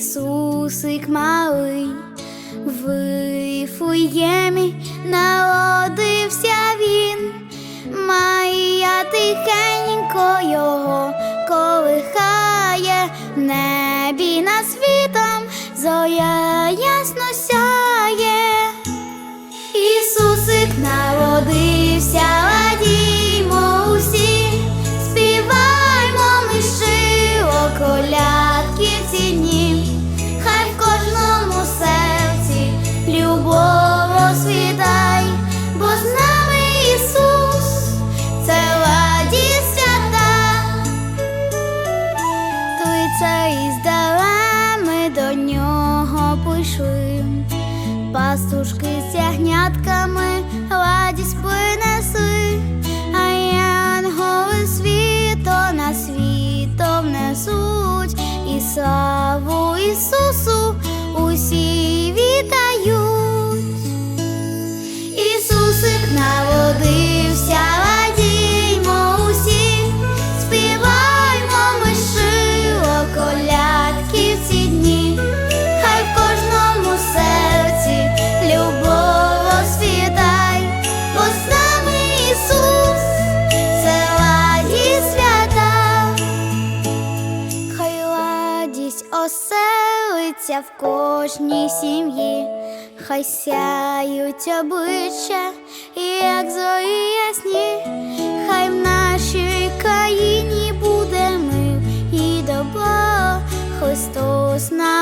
Ісусик малий, в Вифлеємі народився він, Марія тихенько його колихає, в небі над світом зоря ясно сяє. Ісусик народився, Пастушки з ягнятками радість принесли, а янголи світо на світо внесуть. І славу Ісусу усі оселиться в кожній сім'ї, хай сяють обличчя, як зорі ясні, хай в нашій країні буде мир і добро, Христос народився.